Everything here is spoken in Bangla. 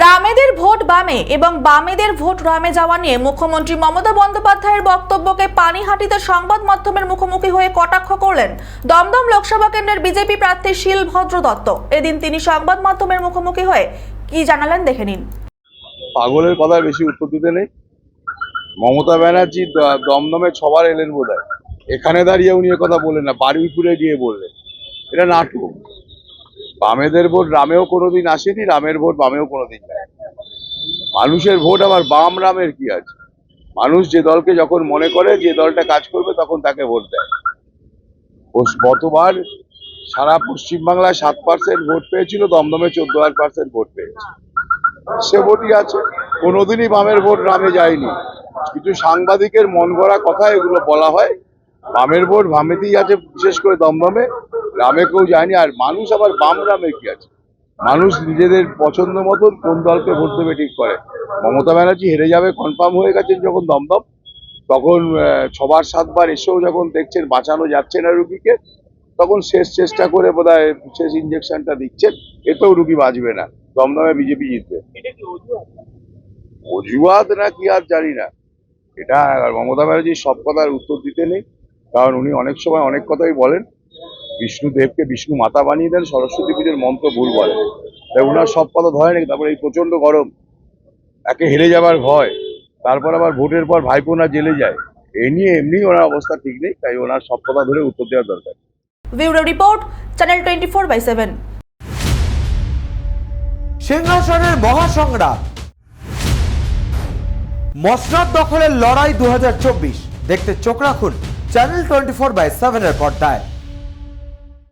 রামেদের ভোট বামে এবং বামেদের ভোট রামে যাওয়া নিয়ে মুখ্যমন্ত্রী মমতা বন্দ্যোপাধ্যায়ের বক্তব্যকে পানিহাটিতে সংবাদ মাধ্যমের মুখোমুখি হয়ে কটাক্ষ করলেন দমদম লোকসভা কেন্দ্রের বিজেপি প্রার্থী শিলভদ্র দত্ত এদিন তিনি সংবাদ মাধ্যমের মুখোমুখি হয়ে কি জানালেন দেখে নিন। পাগলের কথা বেশি উত্তর দিতে নেই। মমতা ব্যানার্জি দমদমে ছবার এলেন বোধ এখানে দাঁড়িয়ে উনি কথা বললেন না, বারুইপুরে গিয়ে বললেন। এটা নাটক। বামেদের ভোট রামেও কোনোদিন আসেনি, রামের ভোট বামেও কোনোদিন যায় মানুষের ভোট আবার বাম রামের কি আছে? মানুষ যে দলকে যখন মনে করে যে দলটা কাজ করবে, তখন তাকে ভোট দেয়। গতবার সারা পশ্চিমবাংলায় সাত পার্সেন্ট ভোট পেয়েছিল, দমদমে চোদ্দ আট পার্সেন্ট ভোট পেয়েছে। সে ভোটই আছে। কোনোদিনই বামের ভোট রামে যায়নি। কিছু সাংবাদিকের মন গড়া কথা এগুলো বলা হয়। বামের ভোট বামেতেই আছে, বিশেষ করে দমদমে। রামে কেউ যায়নি আর মানুষ আবার বাম রামে কি আছে? মানুষ নিজেদের পছন্দ মতন কোন দলকে ভোট দেবে ঠিক করে। মমতা ব্যানার্জি হেরে যাবে কনফার্ম হয়ে গেছেন যখন দমদম তখন ছবার সাতবার এসেও যখন দেখছেন বাঁচানো যাচ্ছে না রুগীকে তখন শেষ চেষ্টা করে বোধহয় শেষ ইঞ্জেকশনটা দিচ্ছেন এতেও রুগী বাঁচবে না দমদমে বিজেপি জিতবে। অজুহাত? না কি আর জানি না। এটা মমতা ব্যানার্জি সব কথার উত্তর দিতে নেই কারণ উনি অনেক সময় অনেক কথাই বলেন বিষ্ণুদেবকে বিষ্ণু মাতা বানিয়ে দেন সরস্বতী পুজোর মন্ত্র ভুল বলে। তাই ওনার সব কথা ধরে নাকি তারপরে এই প্রচণ্ড গরম একে হেরে যাবার ভয় তারপর আবার ভোটের পর ভাইপো না জেলে যায়। এ নিয়ে এমনি ওনার অবস্থা ঠিক নেই তাই ওনার সব কথা ধরে উত্তর দেওয়ার দরকার। Report channel twenty four by seven. সিংহাসনের মহাসংগ্রাম। মসনদ দখলের লড়াই দু হাজার চব্বিশ। দেখতে চোখ রাখুন চ্যানেল টোয়েন্টি ফোর বাই সেভেনের পর্দায়।